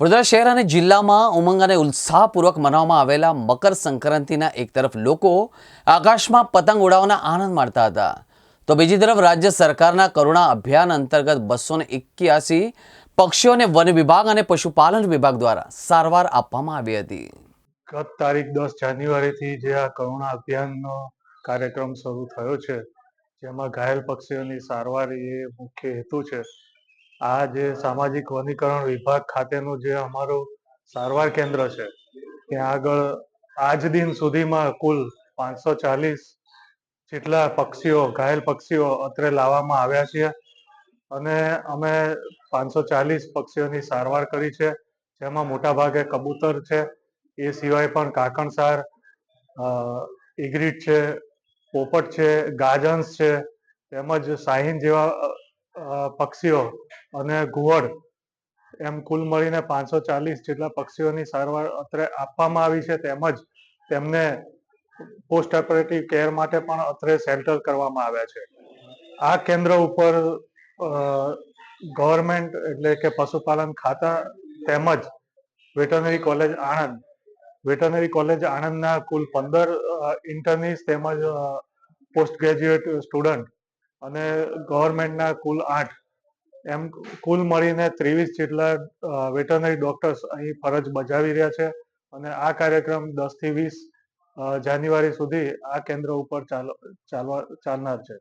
વડોદરા શહેર અને જિલ્લામાં ઉમંગ અને ઉત્સાહપૂર્વક મનાવવામાં આવેલા મકર સંક્રાંતિના એક તરફ લોકો આકાશમાં પતંગ ઉડાવવાના આનંદ માણતા હતા. તો બીજી તરફ રાજ્ય સરકારના કરુણા અભિયાન અંતર્ગત બસો એક્યાસી પક્ષીઓને વન વિભાગ અને પશુપાલન વિભાગ દ્વારા સારવાર આપવામાં આવી હતી. ગત તારીખ દસ જાન્યુઆરીથી જે આ કરુણા અભિયાનનો કાર્યક્રમ શરૂ થયો છે, જેમાં ઘાયલ પક્ષીઓની સારવાર એ મુખ્ય હેતુ છે. આ જે સામાજિક વનીકરણ વિભાગ ખાતેનું જે અમારું સારવાર કેન્દ્ર છે, ત્યાં આગળ આજ દિન સુધીમાં કુલ પાંચસો ચાલીસ જેટલા પક્ષીઓ, ઘાયલ પક્ષીઓ અત્રે લાવવામાં આવ્યા છે અને અમે પાંચસો ચાલીસ પક્ષીઓની સારવાર કરી છે, જેમાં મોટા ભાગે કબૂતર છે, એ સિવાય પણ કાકણસાર ઇગ્રીટ છે, પોપટ છે ગાજન્સ છે, તેમજ શાહીન જેવા પક્ષીઓ અને ઘુવડ, એમ કુલ મળીને પાંચસો ચાલીસ જેટલા પક્ષીઓની સારવાર અત્રે આપવામાં આવી છે તેમજ તેમને પોસ્ટ ઓપરેટિવ કેર માટે પણ અત્રે સેન્ટર કરવામાં આવ્યા છે. આ કેન્દ્ર ઉપર ગવર્મેન્ટ એટલે કે પશુપાલન ખાતા તેમજ veterinary college Anand, veterinary college આણંદના કુલ પંદર ઇન્ટર્નીસ તેમજ પોસ્ટ ગ્રેજ્યુએટ સ્ટુડન્ટ અને ગવર્મેન્ટના કુલ આઠ. એમ કુલ મળીને ત્રેવીસ જેટલા વેટરનરી ડોક્ટર્સ અહીં ફરજ બજાવી રહ્યા છે અને આ કાર્યક્રમ દસથી વીસ જાન્યુઆરી સુધી આ કેન્દ્ર ઉપર ચાલ, ચાલવા, ચાલનાર છે.